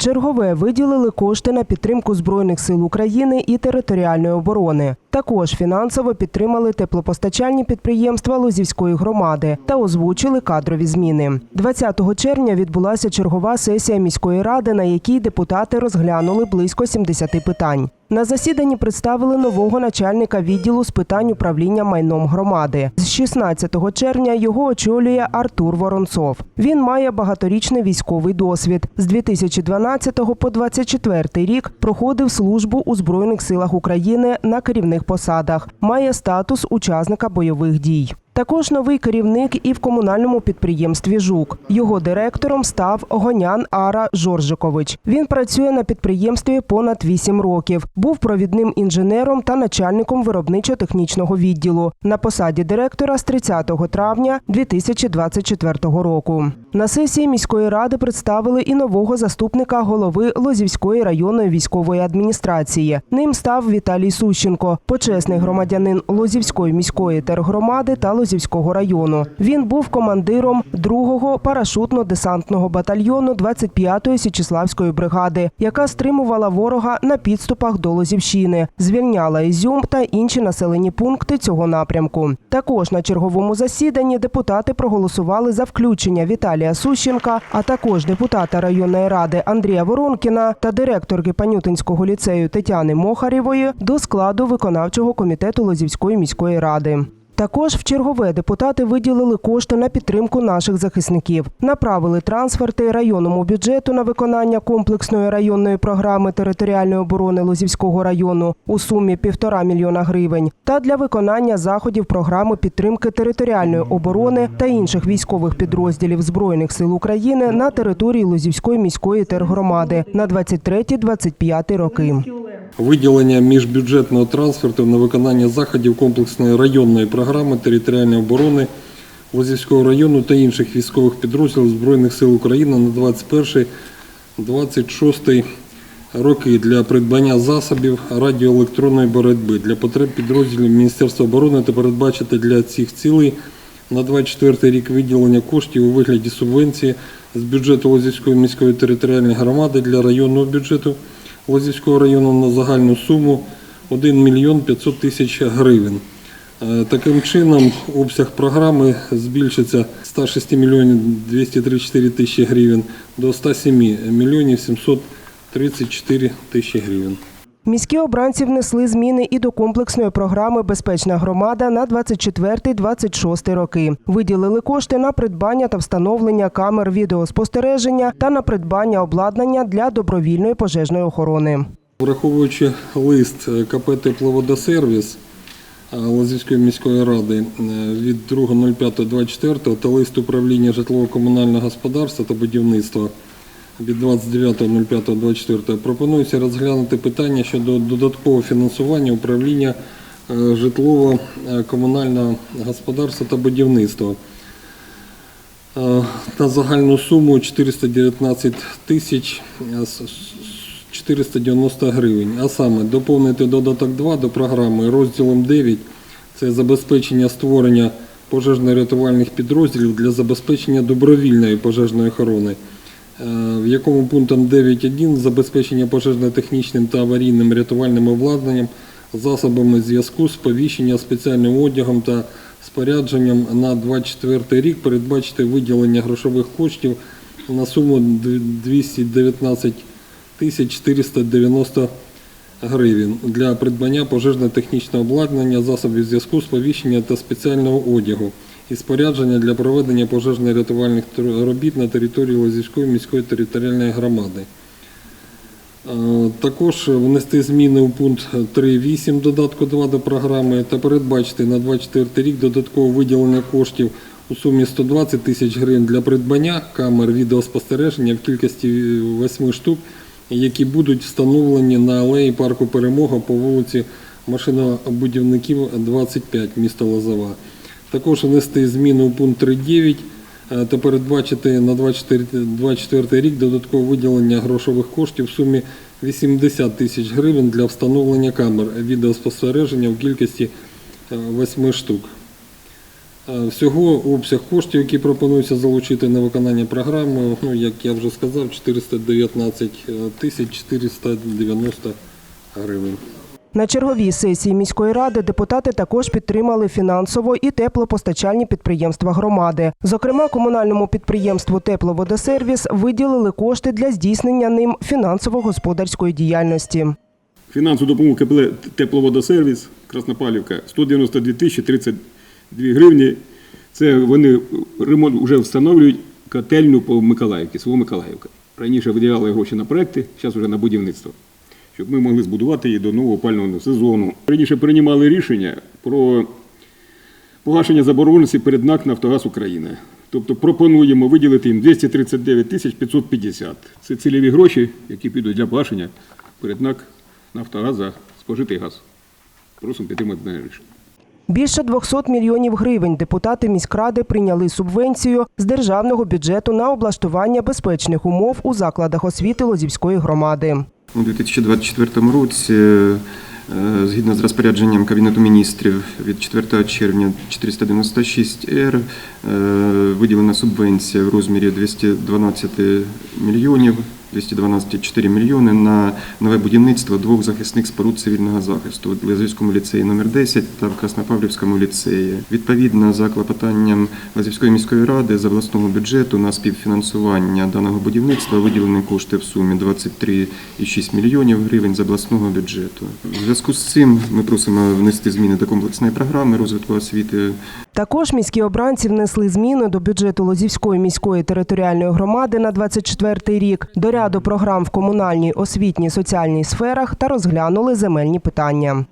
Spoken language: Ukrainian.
Вчергове виділили кошти на підтримку Збройних сил України і територіальної оборони. Також фінансово підтримали теплопостачальні підприємства Лозівської громади та озвучили кадрові зміни. 20 червня відбулася чергова сесія міської ради, на якій депутати розглянули близько 70 питань. На засіданні представили нового начальника відділу з питань управління майном громади. З 16 червня його очолює Артур Воронцов. Він має багаторічний військовий досвід. З 2012 по 24 рік проходив службу у Збройних силах України на керівних посадах. Має статус учасника бойових дій. Також новий керівник і в комунальному підприємстві Жук. Його директором став Гонян Ара Жоржикович. Він працює на підприємстві понад 8 років. Був провідним інженером та начальником виробничо-технічного відділу на посаді директора з 30 травня 2024 року. На сесії міської ради представили і нового заступника голови Лозівської районної військової адміністрації. Ним став Віталій Сущенко, почесний громадянин Лозівської міської тергромади та Лозівського району. Він був командиром 2-го парашутно-десантного батальйону 25-ї Січеславської бригади, яка стримувала ворога на підступах до Лозівщини, звільняла Ізюм та інші населені пункти цього напрямку. Також на черговому засіданні депутати проголосували за включення Віталія Сущенка, а також депутата районної ради Андрія Воронкіна та директорки Панютинського ліцею Тетяни Мохарєвої до складу виконавчого комітету Лозівської міської ради. Також в чергове депутати виділили кошти на підтримку наших захисників, направили трансферти районному бюджету на виконання комплексної районної програми територіальної оборони Лозівського району у сумі півтора мільйона гривень та для виконання заходів програми підтримки територіальної оборони та інших військових підрозділів збройних сил України на території Лозівської міської тергромади на 23-25 роки. Виділення міжбюджетного трансферту на виконання заходів комплексної районної програми територіальної оборони Лозівського району та інших військових підрозділів Збройних сил України на 21-26 роки для придбання засобів радіоелектронної боротьби. Для потреб підрозділів Міністерства оборони та передбачити для цих цілей на 24 рік виділення коштів у вигляді субвенції з бюджету Лозівської міської територіальної громади для районного бюджету Лозівського району на загальну суму 1 мільйон 500 тисяч гривень. Е, Таким чином, обсяг програми збільшиться з 106 мільйонів 234 тисячі гривень до 107 мільйонів 734 тисячі гривень. Міські обранці внесли зміни і до комплексної програми Безпечна громада на 24-26 роки. Виділили кошти на придбання та встановлення камер відеоспостереження та на придбання обладнання для добровільної пожежної охорони. Враховуючи лист е, КП «Тепловодосервіс» е, Лозівської міської ради е, від 2.05.24 та лист управління житлово-комунального господарства та будівництва від 29.05.24 пропонується розглянути питання щодо додаткового фінансування управління е, житлово-комунального господарства та будівництва е, на загальну суму 419 тисяч е, с- с- 490 гривень. А саме доповнити додаток 2 до програми розділом 9 це забезпечення створення пожежно-рятувальних підрозділів для забезпечення добровільної пожежної охорони, е, в якому пунктом 9.1 забезпечення пожежно-технічним та аварійним рятувальним обладнанням, засобами зв'язку, сповіщення спеціальним одягом та спорядженням на 24 рік передбачити виділення грошових коштів на суму 219 тисяч 490 гривень для придбання пожежно-технічного обладнання, засобів зв'язку, сповіщення та спеціального одягу і спорядження для проведення пожежно-рятувальних робіт на території Лозівської міської територіальної громади. Е, Також внести зміни у пункт 3.8 додатку 2 до програми та передбачити на 24 рік додаткове виділення коштів у сумі 120 тисяч гривень для придбання камер відеоспостереження в кількості 8 штук, які будуть встановлені на алеї парку Перемога по вулиці машинобудівників 25 міста Лозова. Також внести зміни у пункт 3.9 е, та передбачити на 24, 24 рік додаткове виділення грошових коштів в сумі 80 тисяч гривень для встановлення камер відеоспостереження в кількості 8 штук. Е, Всього обсяг коштів, які пропонується залучити на виконання програми, ну, як я вже сказав, 419 тисяч 490 гривень. На черговій сесії міської ради депутати також підтримали фінансово і теплопостачальні підприємства громади. Зокрема, комунальному підприємству Тепловодосервіс виділили кошти для здійснення ним фінансово-господарської діяльності. Фінансову допомогу КПЛ Тепловодосервіс Краснопалівка 192 тисячі 32 гривні. Це вони ремонт вже встановлюють котельну по Миколаївці, село Миколаївка. Раніше виділяли гроші на проекти, зараз вже на будівництво, щоб ми могли збудувати її до нового опального сезону. Раніше приймали рішення про погашення заборгованості перед НАК «Нафтогаз України». Тобто пропонуємо виділити їм 239 тисяч 550. Це цільові гроші, які підуть для погашення перед НАК «Нафтогаз» за спожитий газ. Просимо підтримати дане рішення. Більше 200 мільйонів гривень депутати міськради прийняли субвенцію з державного бюджету на облаштування безпечних умов у закладах освіти Лозівської громади. У 2024 році, е, згідно з розпорядженням Кабінету міністрів від 4 червня 496 Р, е, виділена субвенція в розмірі 212 мільйонів 212,4 мільйони на нове будівництво двох захисних споруд цивільного захисту в Лазівському ліцеї номер 10 та в Краснопавлівському ліцеї. Відповідно, за клопотанням Лазівської міської ради з обласного бюджету на співфінансування даного будівництва виділені кошти в сумі 23,6 мільйонів гривень з обласного бюджету. У зв'язку з цим ми просимо внести зміни до комплексної програми розвитку освіти Також міські обранці внесли зміни до бюджету Лозівської міської територіальної громади на 24 рік, до ряду програм в комунальній, освітній, соціальній сферах та розглянули земельні питання.